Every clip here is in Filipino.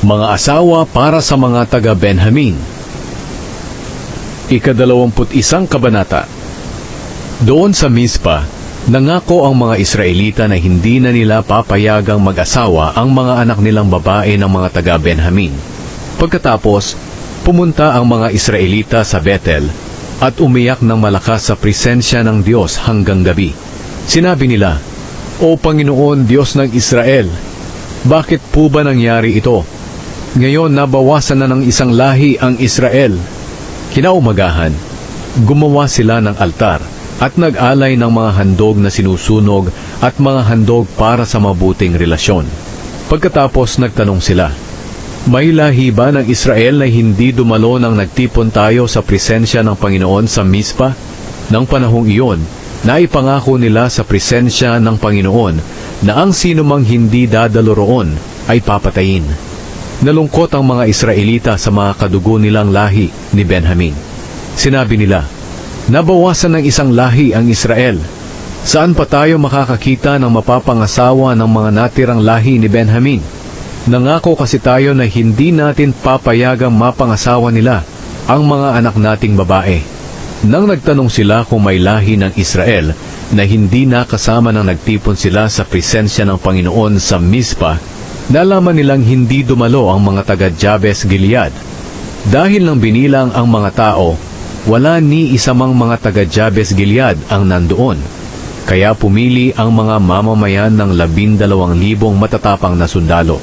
Mga asawa para sa mga taga-Benjamin. Ikadalawamput isang kabanata. Doon sa Mispa, nangako ang mga Israelita na hindi na nila papayagang mag-asawa ang mga anak nilang babae ng mga taga-Benjamin. Pagkatapos, pumunta ang mga Israelita sa Bethel at umiyak ng malakas sa presensya ng Diyos hanggang gabi. Sinabi nila, O Panginoon Diyos ng Israel, bakit po ba nangyari ito? Ngayon nabawasan na ng isang lahi ang Israel. Kinaumagahan, gumawa sila ng altar at nag-alay ng mga handog na sinusunog at mga handog para sa mabuting relasyon. Pagkatapos nagtanong sila, May lahi ba ng Israel na hindi dumalo nang nagtipon tayo sa presensya ng Panginoon sa Mispa? Nang panahong iyon, naipangako nila sa presensya ng Panginoon na ang sinumang hindi dadalo roon ay papatayin. Nalungkot ang mga Israelita sa mga kadugo nilang lahi ni Benjamin. Sinabi nila, Nabawasan ng isang lahi ang Israel. Saan pa tayo makakakita ng mapapangasawa ng mga natirang lahi ni Benjamin? Nangako kasi tayo na hindi natin papayagang mapangasawa nila ang mga anak nating babae. Nang nagtanong sila kung may lahi ng Israel na hindi nakasama nang nagtipon sila sa presensya ng Panginoon sa Mispa, nalaman nilang hindi dumalo ang mga taga Jabes Gilead. Dahil nang binilang ang mga tao, wala ni isa mang mga taga Jabes Gilead ang nandoon. Kaya pumili ang mga mamamayan ng labindalawang libong matatapang na sundalo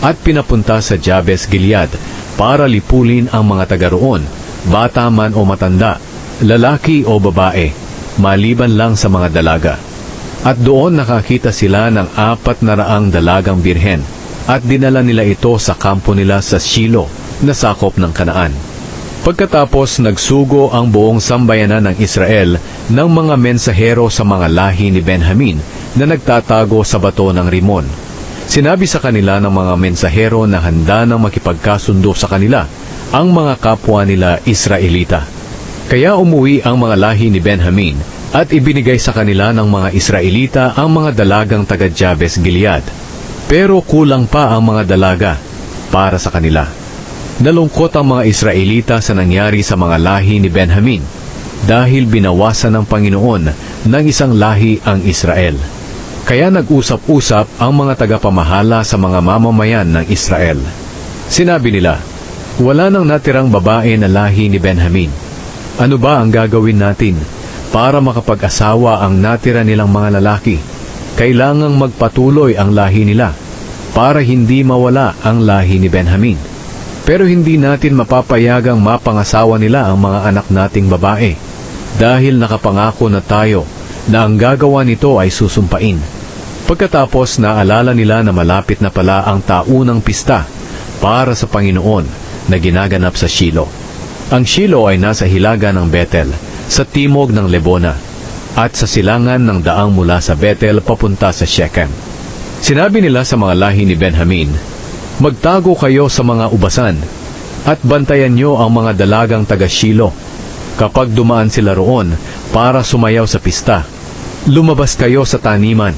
at pinapunta sa Jabes Gilead para lipulin ang mga taga roon, bata man o matanda, lalaki o babae, maliban lang sa mga dalaga. At doon nakakita sila ng apat na raang dalagang birhen at dinala nila ito sa kampo nila sa Shilo na sakop ng Kanaan. Pagkatapos nagsugo ang buong sambayanan ng Israel ng mga mensahero sa mga lahi ni Benjamin na nagtatago sa bato ng Rimon. Sinabi sa kanila ng mga mensahero na handa nang makipagkasundo sa kanila ang mga kapwa nila Israelita. Kaya umuwi ang mga lahi ni Benjamin at ibinigay sa kanila ng mga Israelita ang mga dalagang taga Jabes Gilead. Pero kulang pa ang mga dalaga para sa kanila. Nalungkot ang mga Israelita sa nangyari sa mga lahi ni Benjamin dahil binawasan ng Panginoon ng isang lahi ang Israel. Kaya nag-usap-usap ang mga tagapamahala sa mga mamamayan ng Israel. Sinabi nila, wala nang natirang babae na lahi ni Benjamin. Ano ba ang gagawin natin para makapag-asawa ang natira nilang mga lalaki? Kailangang magpatuloy ang lahi nila para hindi mawala ang lahi ni Benjamin. Pero hindi natin mapapayagang mapangasawa nila ang mga anak nating babae dahil nakapangako na tayo na ang gagawa nito ay susumpain. Pagkatapos naalala nila na malapit na pala ang taunang pista para sa Panginoon na ginaganap sa Shilo. Ang Shilo ay nasa hilaga ng Bethel, sa timog ng Lebona, at sa silangan ng daang mula sa Bethel papunta sa Shechem. Sinabi nila sa mga lahi ni Benjamin, Magtago kayo sa mga ubasan, at bantayan nyo ang mga dalagang taga Shilo. Kapag dumaan sila roon para sumayaw sa pista, lumabas kayo sa taniman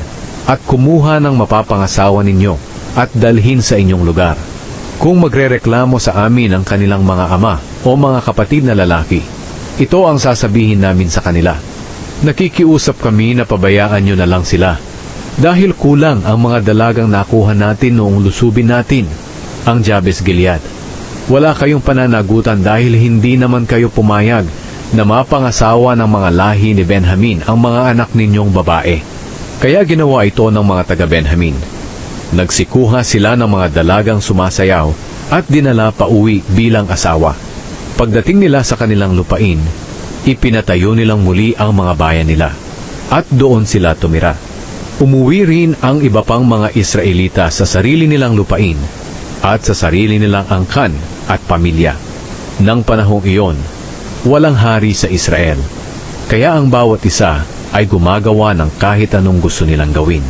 at kumuha ng mapapangasawa ninyo at dalhin sa inyong lugar. Kung magrereklamo sa amin ang kanilang mga ama o mga kapatid na lalaki, ito ang sasabihin namin sa kanila. Nakikiusap kami na pabayaan nyo na lang sila dahil kulang ang mga dalagang nakuha natin noong lusubin natin, ang Jabes Gilead. Wala kayong pananagutan dahil hindi naman kayo pumayag na mapangasawa ng mga lahi ni Benjamin ang mga anak ninyong babae. Kaya ginawa ito ng mga taga-Benjamin. Nagsikuha sila ng mga dalagang sumasayaw at dinala pa uwi bilang asawa. Pagdating nila sa kanilang lupain, ipinatayo nilang muli ang mga bayan nila at doon sila tumira. Umuwi rin ang iba pang mga Israelita sa sarili nilang lupain at sa sarili nilang angkan at pamilya. Nang panahong iyon, walang hari sa Israel. Kaya ang bawat isa ay gumagawa ng kahit anong gusto nilang gawin.